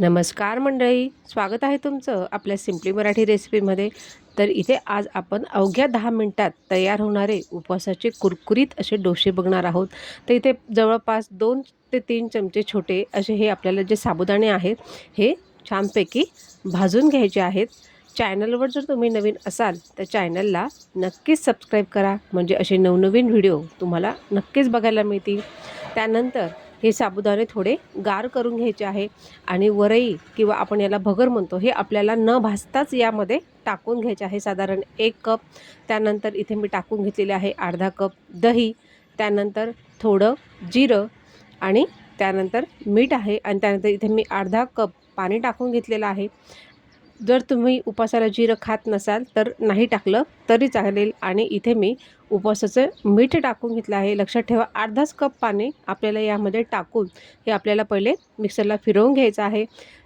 नमस्कार मंडळी स्वागत आहे तुमचं आपल्या सिम्पली मराठी रेसिपीमध्ये तर इथे आज आपण अवघ्या दहा मिनटात तयार होणारे उपवासाचे कुरकुरीत असे डोसे बघणार आहोत. तर इथे जवळपास दोन ते तीन चमचे छोटे असे हे आपल्याला जे साबुदाणे आहेत हे छानपैकी भाजून घ्यायचे आहेत. चॅनलवर जर तुम्ही नवीन असाल तर चॅनलला नक्कीच सबस्क्राईब करा. म्हणजे असे नवनवीन व्हिडिओ तुम्हाला नक्कीच बघायला मिळतील. त्यानंतर हे साबुदाणे थोडे गार करून घ्यायचे आहे आणि वरई किंवा आपण याला भगर म्हणतो हे आपल्याला न भासताच यामध्ये टाकून घ्यायचे आहे. साधारण एक कप. त्यानंतर इथे मी टाकून घेतलेले आहे अर्धा कप दही. त्यानंतर थोडं जिरं आणि त्यानंतर मीठ आहे. आणि त्यानंतर इथे मी अर्धा कप पाणी टाकून घेतलेलं आहे. जर तुम्ही उपासाला जिरं खात नसाल तर नाही टाकलं तरी चालेल. आणि इथे मी उपवासाचं मीठ टाकून घेतलं आहे. लक्षात ठेवा अर्धाच कप पाणी आपल्याला यामध्ये टाकून हे आपल्याला पहिले मिक्सरला फिरवून घ्यायचं आहे.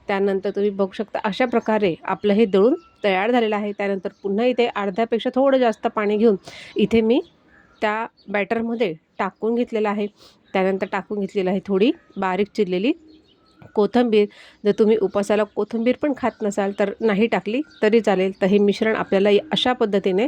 त्यानंतर तुम्ही बघू शकता अशा प्रकारे आपलं हे दळून तयार झालेलं आहे. त्यानंतर पुन्हा इथे अर्ध्यापेक्षा थोडं जास्त पाणी घेऊन इथे मी त्या बॅटरमध्ये टाकून घेतलेलं आहे. त्यानंतर टाकून घेतलेलं आहे थोडी बारीक चिरलेली कोथिंबीर. जर तुम्ही उपासाला कोथिंबीर पण खात नसाल तर नाही टाकली तरी चालेल. तर हे मिश्रण आपल्याला अशा पद्धतीने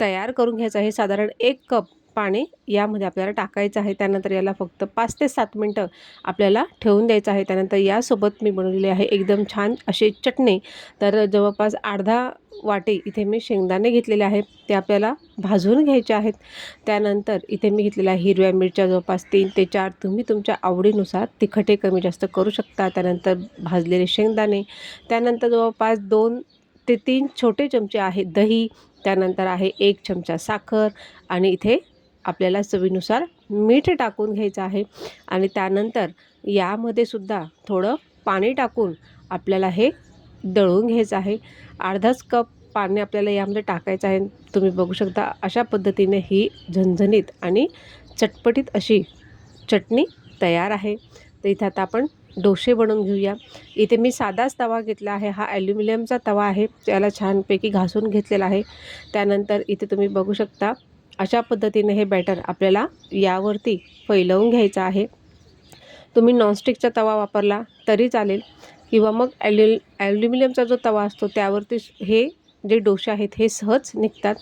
तयार करून घ्यायचं आहे. साधारण एक कप पाणी यामध्ये आपल्याला टाकायचं आहे. त्यानंतर याला फक्त पाच ते सात मिनटं आपल्याला ठेवून द्यायचं आहे. त्यानंतर यासोबत मी बनवलेली आहे एकदम छान अशी चटणी. तर जवळपास अर्धा वाटे इथे मी शेंगदाणे घेतलेले आहेत. ते आपल्याला भाजून घ्यायचे आहेत. त्यानंतर इथे मी घेतलेल्या हिरव्या मिरच्या जवळपास तीन ते चार तुम्ही तुमच्या आवडीनुसार तिखटे कमी जास्त करू शकता. त्यानंतर भाजलेले शेंगदाणे. त्यानंतर जवळपास दोन ते तीन छोटे चमचे आहेत दही. त्यानंतर आहे एक चमचा साखर आणि इथे आपल्याला चवीनुसार मीठ टाकून घ्यायचं आहे. आणि त्यानंतर यामध्ये सुद्धा थोडं पाणी टाकून आपल्याला हे दळून घ्यायचं आहे. अर्धाच कप पाणी आपल्याला यामध्ये टाकायचं आहे. तुम्ही बघू शकता अशा पद्धतीने ही झणझणीत आणि चटपटीत अशी चटणी तयार आहे. तर इथं आता आपण डोसे बनवून घेऊया. इथे मी साधाच तवा घेतला आहे. हा ॲल्युमिनियमचा तवा आहे. त्याला छानपैकी घासून घेतलेला आहे. त्यानंतर इथे तुम्ही बघू शकता अशा पद्धतीने हे बॅटर आपल्याला यावरती फैलवून घ्यायचं आहे. तुम्ही नॉनस्टिकचा तवा वापरला तरी चालेल किंवा मग ॲल्यु ॲल्युमिनियमचा जो तवा असतो त्यावरती हे जे डोसे आहेत हे सहज निघतात.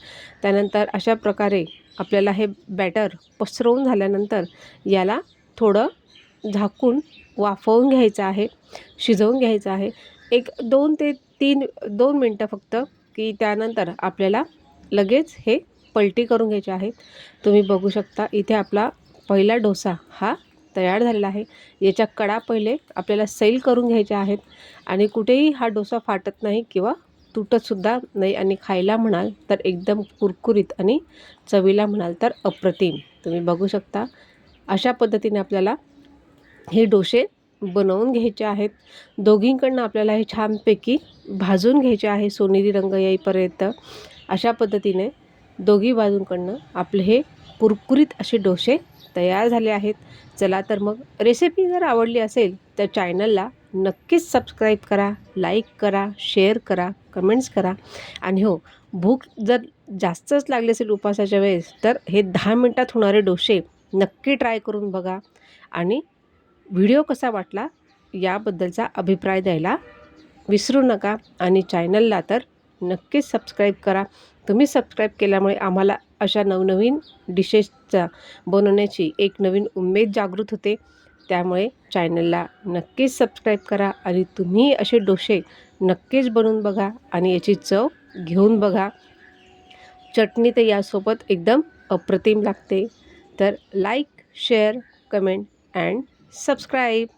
त्यानंतर अशा प्रकारे आपल्याला हे बॅटर पसरवून झाल्यानंतर याला थोडं झाकून वाफवून घ्यायचं आहे शिजवून घ्यायचं आहे. एक दोन ते तीन दोन मिनटं फक्त की त्यानंतर आपल्याला लगेच हे पलटी करून घ्यायची आहे. तुम्ही बघू शकता इथे आपला पहिला डोसा हा तयार झालेला आहे. याच्या कडा पहिले आपल्याला सैल करून घ्यायच्या आहेत आणि कुठेही हा डोसा फाटत नाही किंवा तुटतसुद्धा नाही आणि खायला म्हणाल तर एकदम कुरकुरीत आणि चवीला म्हणाल तर अप्रतिम. तुम्ही बघू शकता अशा पद्धतीने आपल्याला हे डोसे बनवून घ्यायचे आहेत. दोघींकडनं आपल्याला हे छानपैकी भाजून घ्यायचे आहे सोनेरी रंग येईपर्यंत. अशा पद्धतीने दोघी बाजूंकडनं आपले हे कुरकुरीत असे डोसे तयार झाले आहेत. चला तर मग रेसिपी जर आवडली असेल तर चॅनलला नक्कीच सबस्क्राईब करा लाईक करा शेअर करा कमेंट्स करा. आणि हो भूक जर जास्तच लागली असेल उपासाच्या वेळेस तर हे दहा मिनटात होणारे डोसे नक्की ट्राय करून बघा. आणि व्हिडिओ कसा वाटला याबद्दलचा अभिप्राय द्यायला विसरू नका. आणि चॅनलला तर नक्कीच सबस्क्राईब करा. तुम्ही सबस्क्राईब केल्यामुळे आम्हाला अशा नवनवीन डिशेसचा बनवण्याची एक नवीन उमेद जागृत होते. त्यामुळे चॅनलला नक्कीच सबस्क्राईब करा आणि तुम्ही असे डोसे नक्कीच बनवून बघा आणि याची चव घेऊन बघा. चटणी तर यासोबत एकदम अप्रतिम लागते. तर like share comment and subscribe